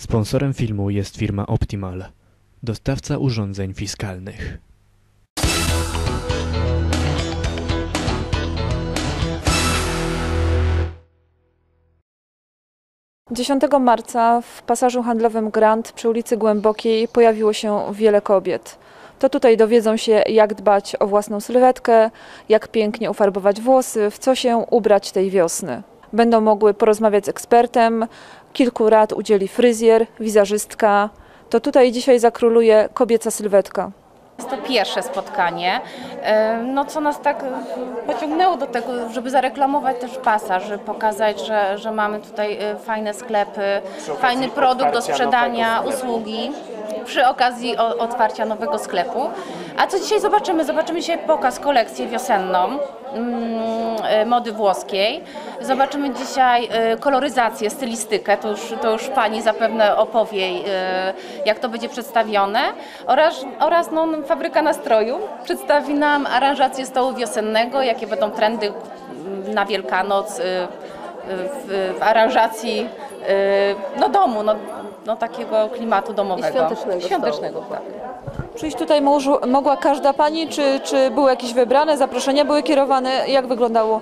Sponsorem filmu jest firma Optimal, dostawca urządzeń fiskalnych. Dziesiątego marca w pasażu handlowym Grand przy ulicy Głębokiej pojawiło się wiele kobiet. To tutaj dowiedzą się, jak dbać o własną sylwetkę, jak pięknie ufarbować włosy, w co się ubrać tej wiosny. Będą mogły porozmawiać z ekspertem, kilku rad udzieli fryzjer, wizerzystka. To tutaj dzisiaj zakróluje kobieca sylwetka. Jest to pierwsze spotkanie, e, no co nas tak pociągnęło do tego, żeby zareklamować też pasaż, żeby pokazać, że, że mamy tutaj e, fajne sklepy, fajny produkt do sprzedania, usługi przy okazji otwarcia nowego sklepu. A co dzisiaj zobaczymy? Zobaczymy dzisiaj pokaz, kolekcję wiosenną mody włoskiej. Zobaczymy dzisiaj e, koloryzację, stylistykę, to już, to już Pani zapewne opowie, e, jak to będzie przedstawione. Oraz, oraz no, Fabryka Nastroju przedstawi nam aranżację stołu wiosennego, jakie będą trendy mm, na Wielkanoc e, w, w aranżacji e, no, domu, no, no, takiego klimatu domowego. I świątecznego Świątecznego, tak. Przyjść tutaj mogła każda pani, czy, czy były jakieś wybrane, zaproszenia były kierowane? Jak wyglądało?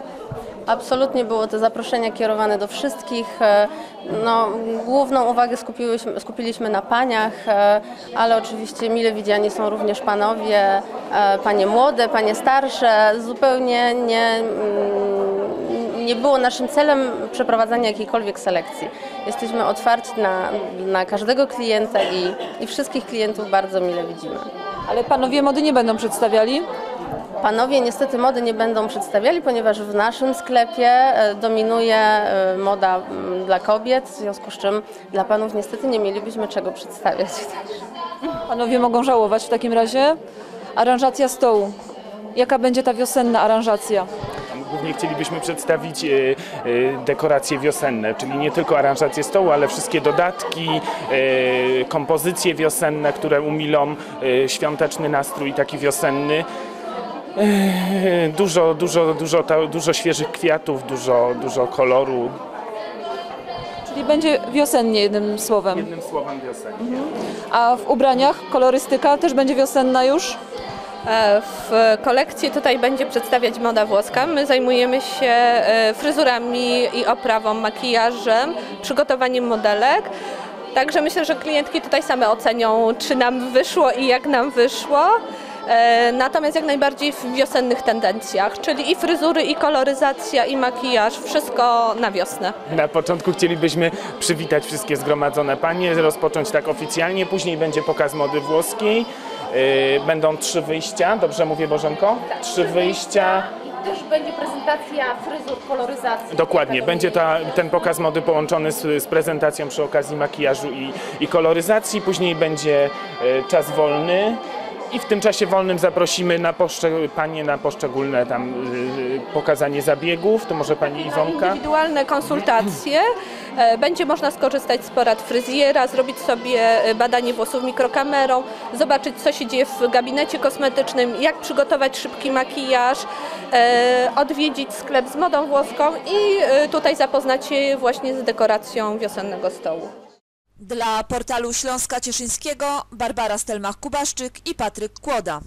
Absolutnie było to zaproszenie kierowane do wszystkich. E, No, główną uwagę skupiłyśmy, skupiliśmy na paniach, e, ale oczywiście mile widziani są również panowie, e, panie młode, panie starsze. Zupełnie nie, mm, nie było naszym celem przeprowadzania jakiejkolwiek selekcji. Jesteśmy otwarci na, na każdego klienta i, i wszystkich klientów bardzo mile widzimy. Ale panowie mody nie będą przedstawiali? Panowie niestety mody nie będą przedstawiali, ponieważ w naszym sklepie e, dominuje e, moda dla kobiet, w związku z czym dla panów niestety nie mielibyśmy czego przedstawiać. Panowie mogą żałować w takim razie. Aranżacja stołu. Jaka będzie ta wiosenna aranżacja? Głównie chcielibyśmy przedstawić e, e, dekoracje wiosenne, czyli nie tylko aranżację stołu, ale wszystkie dodatki, e, kompozycje wiosenne, które umilą świąteczny nastrój taki wiosenny. Dużo, dużo, dużo, dużo świeżych kwiatów, dużo, dużo koloru. Czyli będzie wiosennie jednym słowem. Jednym słowem wiosennie. A w ubraniach kolorystyka też będzie wiosenna już? E, W kolekcji tutaj będzie przedstawiać moda włoska. My zajmujemy się e, fryzurami i oprawą, makijażem, przygotowaniem modelek. Także myślę, że klientki tutaj same ocenią, czy nam wyszło i jak nam wyszło. E, Natomiast jak najbardziej w wiosennych tendencjach, czyli i fryzury, i koloryzacja, i makijaż, wszystko na wiosnę. Na początku chcielibyśmy przywitać wszystkie zgromadzone panie, rozpocząć tak oficjalnie, później będzie pokaz mody włoskiej. Yy, Będą trzy wyjścia, dobrze mówię Bożenko? Trzy wyjścia. I też będzie prezentacja fryzur, koloryzacji. Dokładnie, będzie ta, ten pokaz mody połączony z, z prezentacją przy okazji makijażu i, i koloryzacji. Później będzie e, czas wolny i w tym czasie wolnym zaprosimy na panie na poszczególne tam e, pokazanie zabiegów. To może pani Iwonka? Indywidualne konsultacje. E, Będzie można skorzystać z porad fryzjera, zrobić sobie e, badanie włosów mikrokamerą, zobaczyć co się dzieje w gabinecie kosmetycznym, jak przygotować szybki makijaż, e, odwiedzić sklep z modą włoską i tutaj zapoznać się właśnie z dekoracją wiosennego stołu. Dla portalu Śląska Cieszyńskiego Barbara Stelmach-Kubaszczyk i Patryk Kłoda.